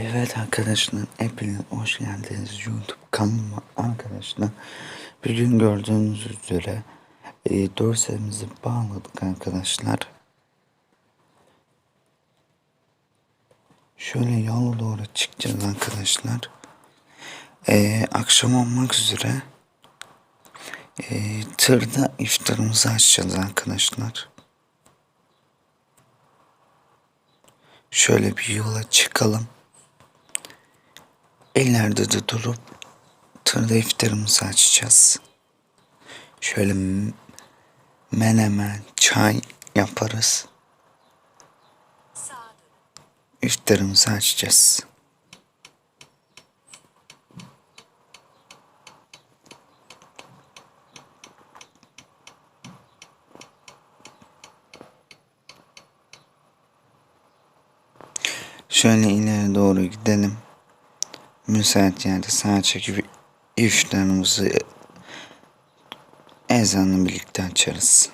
Evet arkadaşlar hepiniz hoş geldiniz YouTube kanalıma arkadaşlar. Bugün gördüğünüz üzere e, dorselimizi bağladık arkadaşlar. Şöyle yola doğru çıkacağız arkadaşlar. E, akşam olmak üzere e, tırda iftarımızı açacağız arkadaşlar. Şöyle bir yola çıkalım. İleride de durup tırda iftarımızı açacağız. Şöyle menemen, çay yaparız. İftarımızı açacağız. Şöyle ileri doğru gidelim. Müsait yerde sağa çekip iftarımızı ezanla birlikte açarız.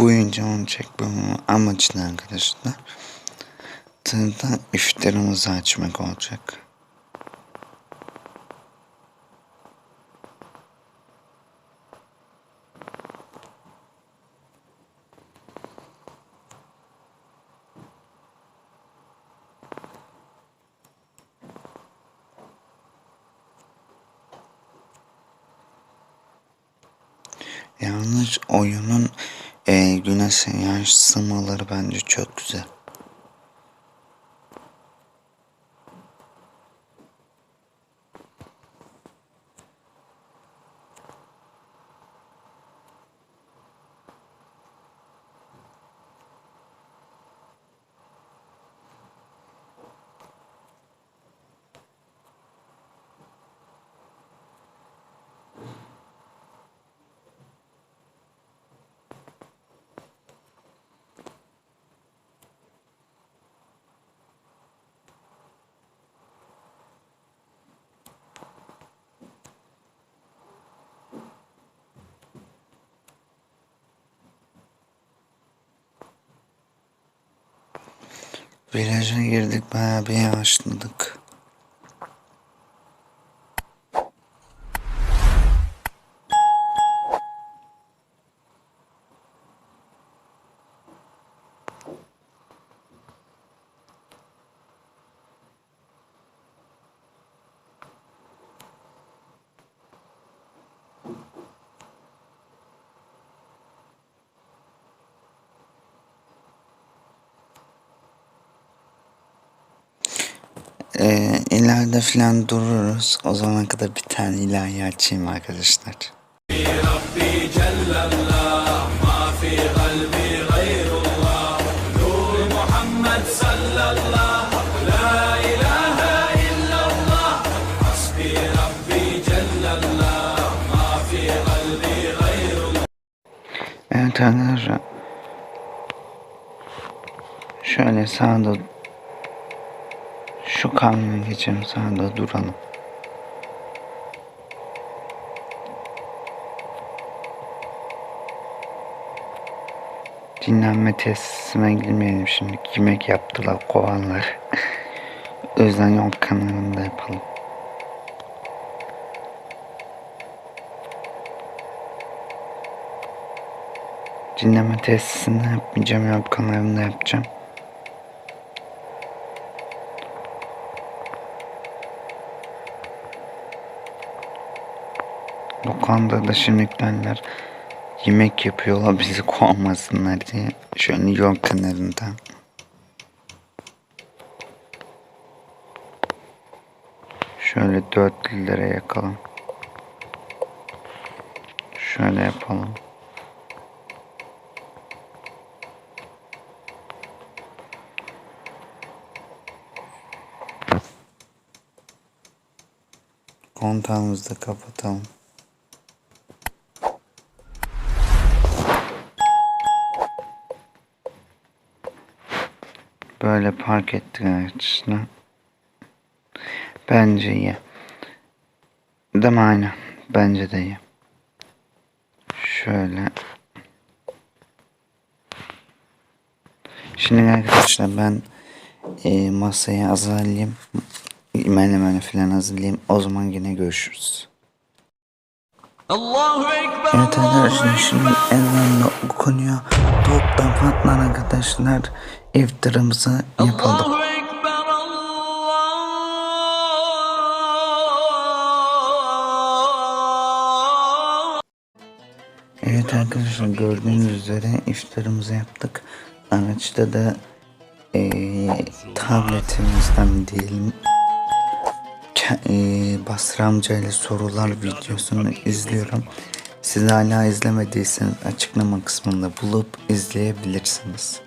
Bu videonun çekmemin amacı da arkadaşlar tırda iftarımızı açmak olacak. Yalnız oyunun e, güneş yansımaları bence çok güzel. Viraja girdik bayağı bir yavaşladık. Ee, ileride falan dururuz. O zamana kadar bir tane ilahi açayım arkadaşlar. Evet. Şöyle sağda şu kamyona geçelim sağda duralım. Dinlenme tesisine girmeyelim şimdi. Yemek yaptılar kovanlar. o yüzden yol kenarında yapalım. Dinleme tesisinde yapmayacağım, yol kenarında yapacağım. Sokağında da şimdikiler yemek yapıyorlar bizi kovmasınlar diye. Şöyle yol kenarında. Şöyle dörtlülere yakalım. Şöyle yapalım. Kontağımızı da kapatalım. Böyle park ettik arkadaşlar. Bence iyi. Değil mi aynen? Bence de iyi. Şöyle. Şimdi arkadaşlar ben e, masayı hazırlayayım. Menemeni falan hazırlayayım. O zaman yine görüşürüz. Allahu Ekber Evet arkadaşlar şimdi ezanla okunuyor. Toptan patlar arkadaşlar. İftarımızı yapalım. Evet arkadaşlar gördüğünüz üzere iftarımızı yaptık. Araçta da eee tabletimizden diyelim eee Basri amca ile sorular videosunu izliyorum. Siz hala izlemediyseniz açıklama kısmında bulup izleyebilirsiniz.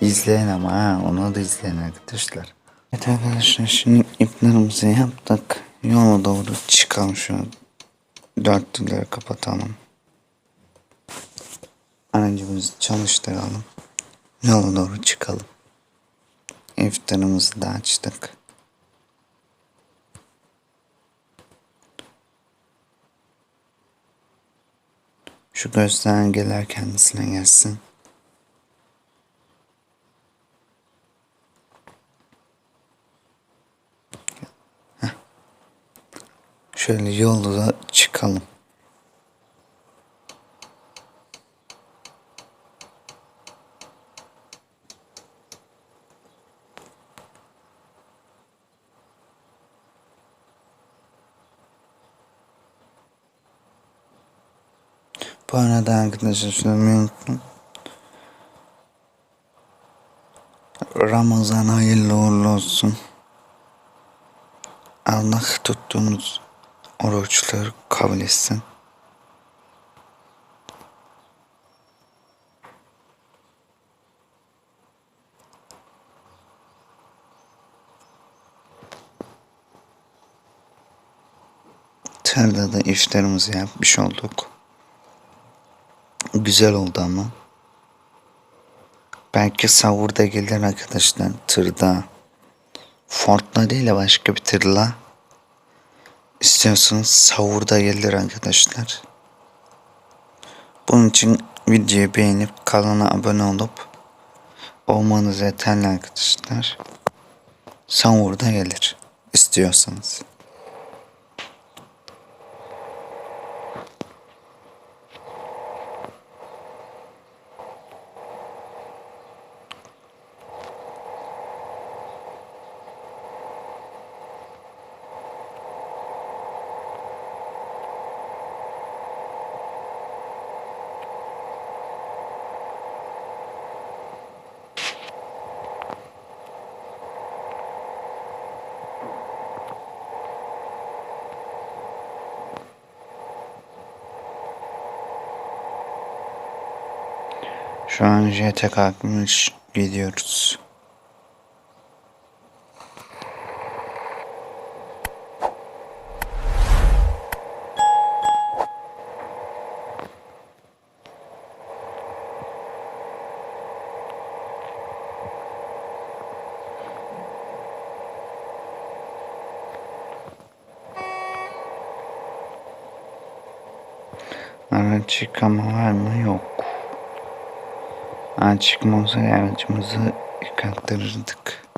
İzleyin ama ha onu da izleyin arkadaşlar. Evet arkadaşlar şimdi iftarımızı yaptık. Yola doğru çıkalım şu an. Dörtlüleri kapatalım. Aracımızı çalıştıralım. Yola doğru çıkalım. İftarımızı da açtık. Şu göstergeler kendisine gelsin. Şöyle yola çıkalım. Bu arada arkadaşlar söylemeyi. Ramazan hayırlı uğurlu olsun. Allah tuttuğunuz oruçları kabul etsin. Tırda da iftarımızı yapmış olduk. Güzel oldu ama. Belki savurda gelir arkadaşlar tırda. Ford'la değil de başka bir tırla. İstiyorsanız savurda gelir arkadaşlar. Bunun için videoyu beğenip kanala abone olup olmanız yeterli arkadaşlar. Savurda gelir istiyorsanız. Şu an jete kalkmış gidiyoruz. Araç yıkama var mı? Yok. Araç yıkama olsa aracımızı yıkattırırdık.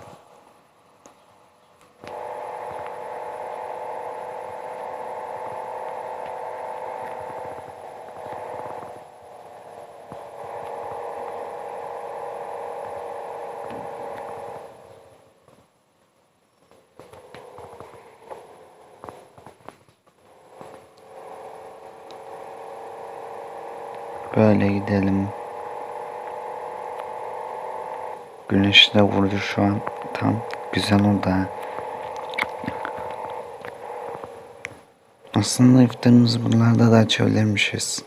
Böyle gidelim. Güneş de vurdu şu an. Tam güzel oldu ha. Aslında iftarımızı buralarda da açabilirmişiz.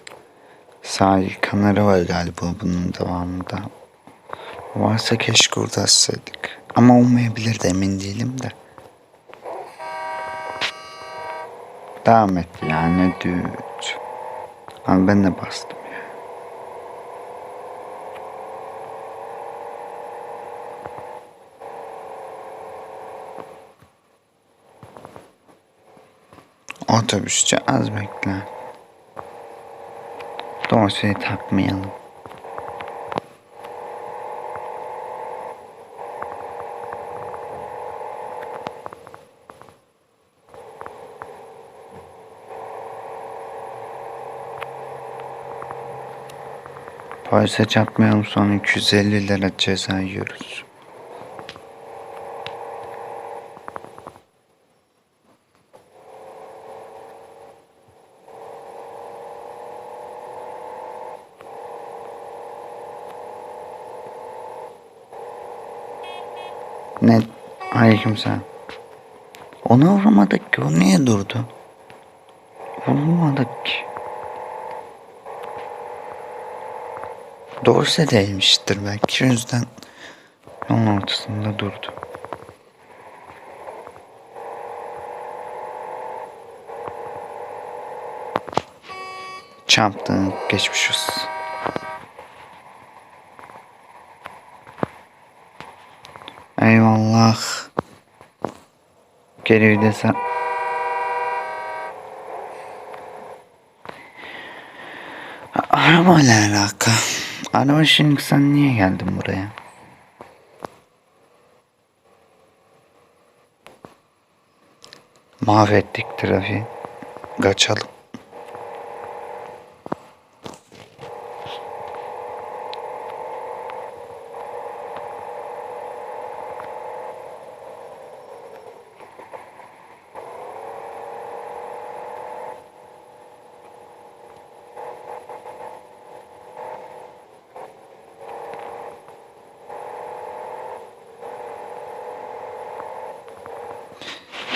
Sahil kenarı var galiba bunun devamında. Varsa keşke orada açsaydık. Ama olmayabilir de emin değilim de. Devam et yani düz. Ama ben de bastım Otobüsçü az bekler. Dorsayı takmayalım. Polise çarpmayalım sonra 250 lira ceza yiyoruz. Ne? Aleykümselam. Ona vurmadık ki. O niye durdu? Vurmadık ki. Dorse değmiştir belki. O yüzden yolun ortasında durdu. Çarptın. Geçmiş olsun. Eyvallah. Geri videse. Arabayla alaka. Araba şimdi sen niye geldin buraya? Mahvettik trafiği. Kaçalım.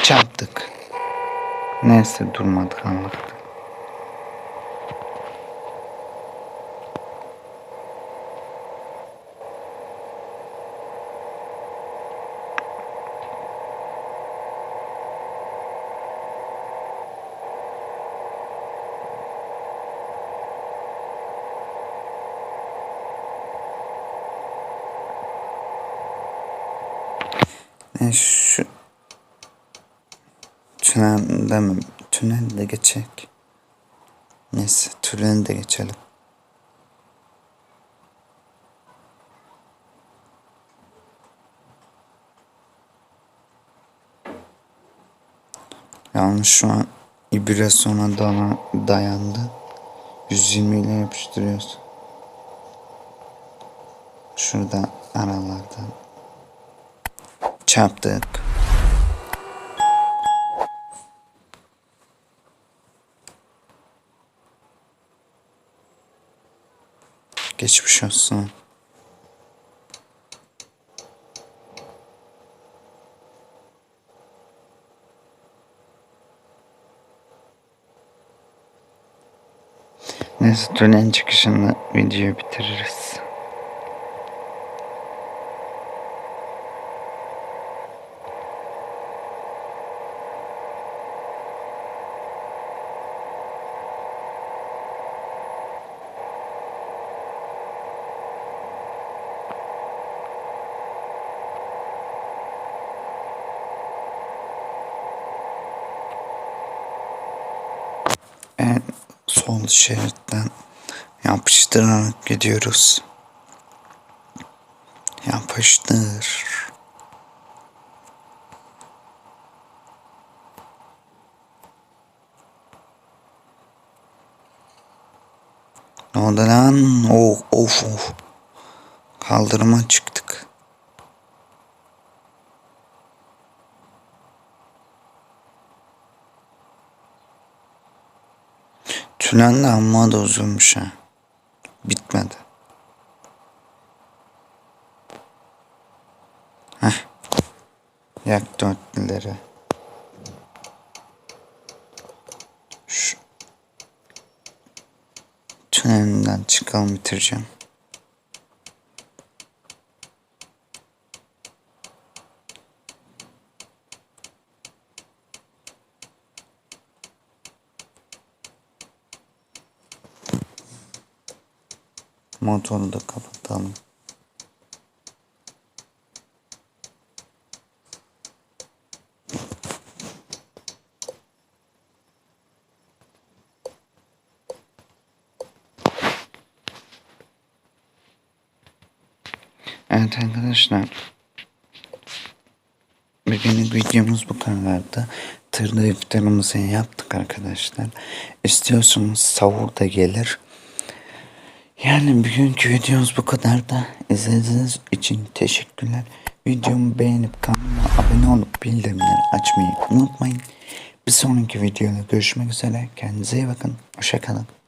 Çarptık. Neyse durmadık anladık. E şu tünelde mi? Tünelde geçecek. Neyse tünelde de geçelim. Yalnız şu an vibrasyona dana dayandı. 120 ile yapıştırıyoruz. Şurada aralardan çarptık. Geçmiş olsun. Neyse tünelin çıkışında videoyu bitiririz. En sol şeritten yapıştırarak gidiyoruz. Yapıştır. Ne oldu lan? Oh, of of. Kaldırıma çıktık. Tünel amma da uzunmuş ha. Bitmedi. Heh. Yak dörtlüleri. Şu tünelinden çıkalım bitireceğim. Motoru da kapatalım. Evet arkadaşlar. Bugünlük videomuz bu kadardı. Tırda iftarımızı yaptık arkadaşlar. İstiyorsanız savur da gelir. Yani bugünkü videomuz bu kadar da izlediğiniz için teşekkürler. Videomu beğenip kanalıma abone olup bildirimleri açmayı unutmayın. Bir sonraki videoda görüşmek üzere. Kendinize iyi bakın. Hoşçakalın.